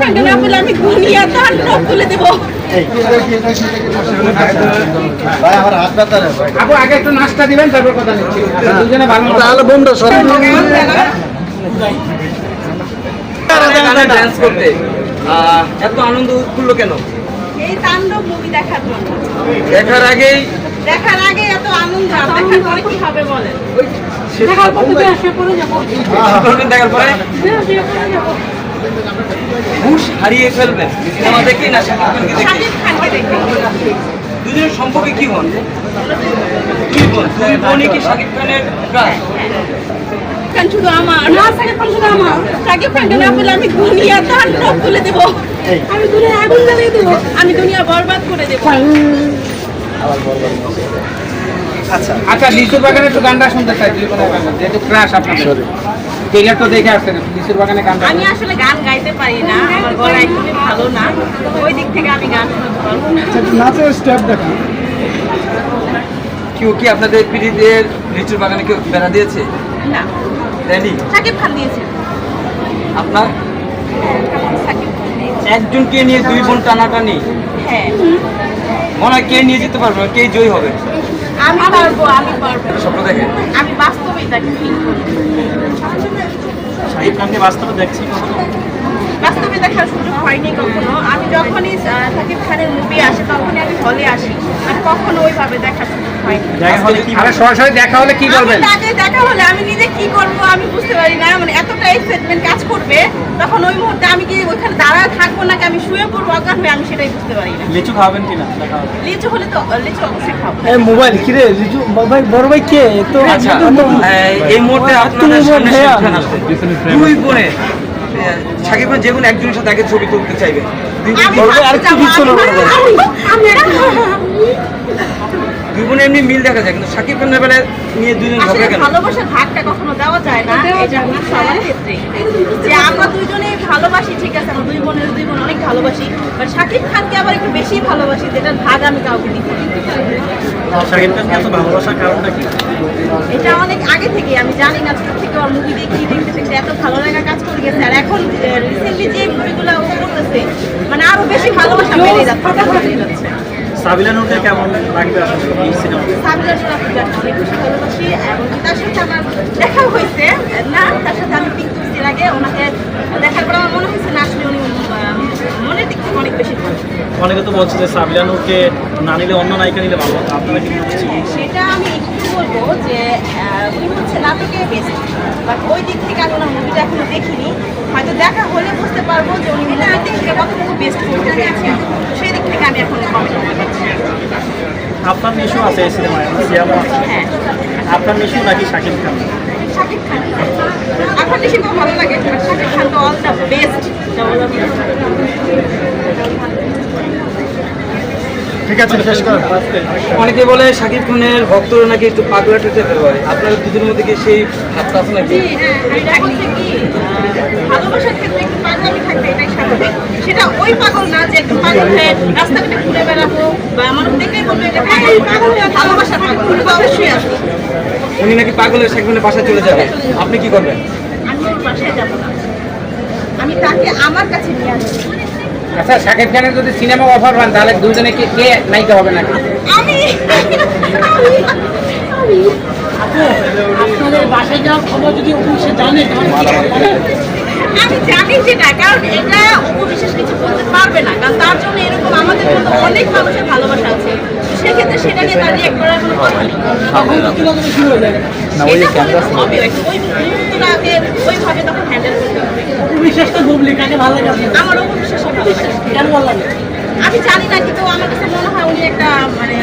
খানকে না বলে আমি দুনিয়া তাণ্ডব তুলে দেব। ভাই আমার হাত ব্যথা রে ভাই। আপু আগে একটু নাস্তা দিবেন তারপর কথা নিচ্ছি দুজনে ভালো তাহলে বোমটা সব ডান্স করতে। এত আনন্দ উৎফুল্ল কেন? এই তাণ্ডব মুভি দেখার জন্য। দেখার আগেই দেখার আগে এত আনন্দ আর দেখার পরে কি হবে বলেন? দেখার পরে তো এসে পড়ে যাব। দেখার পরে? হুশ হারিয়ে ফেলবেন। সিনেমা দেখে না শাকিব খানকে দেখে দুজনের সম্পর্কে কি হন? কি দুই বোনই কি শাকিব খানের খান শুধু আমার। না সাকিব খান শুধু আমার। সাকিব খানকে না বলে আমি দুনিয়া তুলে দেব। আমি দুনিয়া আগুন জ্বালিয়ে দেবো। আমি দুনিয়া বরবাদ করে দেবো। আচ্ছা লিচুর বাগানে একটু গানটা শুনতে চাই বোনের যেহেতু ক্রাশ আপনাদের। ট্রেলার তো দেখে আসছেন লিচুর বাগানে গানটা আমি আসলে গান গাইতে পারি না আমার গলা একদমই ভালো না। ওই দিক থেকে আমি গান না। নাচের স্টেপ দেখুন। কেউ কি আপনাদের পিড়িদের লিচুর বাগানে কেউ বেড়া দিয়েছে? না। দেয়নি? সাকিব খান দিয়েছে। আপনার? সাকিব খান একজনকে নিয়ে দুই বোন টানাটানি? হ্যাঁ। মনে হয় কে নিয়ে যেতে পারবে না, কে জয়ী হবে? আমি পারব আমি পারব। স্বপ্ন দেখে। আমি বাস্তবেই দেখি শাহিদ খানকে বাস্তবে দেখছি বাস্তবে দেখার সুযোগ হয়নি কখনো। যখনই সাকিব খানের মুভি আসে তখনই আমি হলে আসি। আর কখনো ওইভাবে সুযোগ হয়নি। দেখা হলে আরে সরাসরি দেখা হলে কি আমি বলবেন? তাকে দেখা হলে আমি নিজে কি করব আমি বুঝতে পারি না। মানে এতটা এক্সাইটমেন্ট কাজ করবে তখন ওই মুহূর্তে আমি কি ওইখানে দাঁড়ায় থাকব নাকি আমি শুয়ে পড়ব অজ্ঞান হয়ে আমি সেটাই বুঝতে পারি না। লিচু খাবেন কিনা? লিচু হলে তো লিচু অবশ্যই খাব। এই মোবাইল কিরে? লিচু ভাই বড় ভাই কে? তো আচ্ছা এই- এই মুহূর্তে আপনাদের সামনে ভাইয়া। শাকিব খান আসবে দুই বোনে সাকিব যে কোনো একজনের সাথে আগে ছবি তুলতে চাইবে। দুই বোন- আমি বলবে ভাবতে আরেকটু যাব, পিছনে আমি- বলবে। আমি- আমি- দুই বোনে এমনি মিল দেখা যায় কিন্তু সাকিব খানের বেলায় নিয়ে দুজন ঝগড়া কেন? ভালোবাসার ভাগটা কখনো দেওয়া যায় না এটা সবার ক্ষেত্রে। যে আমরা দুইজনে ভালোবাসি ঠিক আছে আমরা দুই বোনের দুই বোন অনেক ভালোবাসি বাট শাকিব খানকে আবার একটু বেশি ভালোবাসি যেটার ভাগ আমি কাউকে। খানকে এত ভালোবাসার কারণটা কি? এটা অনেক আগে থেকে আমি জানি না ছোট থেকে ওর মুভি দেখি দেখতে দেখতে এত ভালো লাগা কাজ করে গেছে আর এখন রিসেন্টলি যে মুভিগুলো ও করতেছে বেশি ভালোবাসা বেড়ে যাচ্ছে বেড়ে যাচ্ছে। সাবিলা নুরকে কেমন লাগবে আসলে এই সিনেমাতে সাবিলা অনেক বেশি ভালোবাসি এবং তার সাথে আমার দেখা হয়েছে। না তার সাথে আমি তুলছি এর আগে ওনাকে দেখার পর আমার মনে হয়েছে না আসলে উনি মনের দিক থেকে অনেক বেশি ভালো। অনেকে তো বলছে যে সাবিলা নুরকে না নিলে অন্য নায়িকা নিলে ভালো আপনারা কি সেটা আমি একটু বলব যে উনি হচ্ছে নাটকে বেস্ট বাট ওই দিক থেকে আমি ওনার মুভিটা এখনও দেখিনি। হয়তো দেখা হলে বুঝতে পারব যে উনি মুভির দিক থেকে কতটুকু বেস্ট করতে তো সেই দিক থেকে আমি এখন কমেন্ট করতে পারছি না। আপনার মিশু আছে এই সিনেমায় আছে? হ্যাঁ। আপনার মিশু নাকি শাকিব খান? শাকিব খান। বেশি তো ভালো লাগে শাকিব খান তো অল দ্য বেস্ট ঠিক আছে শেষ করেন অনেকে বলে সাকিব খানের ভক্তরা নাকি একটু পাগলা ঠেতে ফেলে হয় দুজনের মধ্যে কি সেই ভাবটা আছে নাকি? এটা হচ্ছে ভালোবাসার ক্ষেত্রে একটু পাগলামি থাকবে এটাই স্বাভাবিক। সেটা ওই পাগল না যে একটু পাগল হয়ে রাস্তাঘাটে ঘুরে বেড়াবো বা আমার দেখলেই বলব এটা পাগল পাগল ভালোবাসার পাগল ওটা অবশ্যই আছে উনি নাকি পাগলের সাকিব খানের বাসায় চলে যাবে। আপনি কি করবেন? আমি বাসায় যাব না। আমি তাকে আমার কাছে নিয়ে আসব। আচ্ছা শাকিব খানের যদি সিনেমা অফার পান তাহলে দুজনে কে কে নায়িকা হবে নাকি? আপনাদের বাসায় যাওয়ার খবর যদি অফিসে জানে আমি জানি যেটা কারণ এটা উপবিশেষ কিছু করতে পারবে না কারণ তার জন্য এরকম আমাদের মতো অনেক মানুষের ভালোবাসা আছে। সেক্ষেত্রে সেটা নিয়ে তার রিয়েক্ট করার কোনো কথা নেই। ওইভাবে তখন হ্যান্ডেল করতে হবে। বিশেষ তো বুবলি কাকে ভালো লাগে আমারও আমার উপবিশেষ কেন ভালো লাগে? আমি জানি না কিন্তু আমার কাছে মনে হয় উনি একটা মানে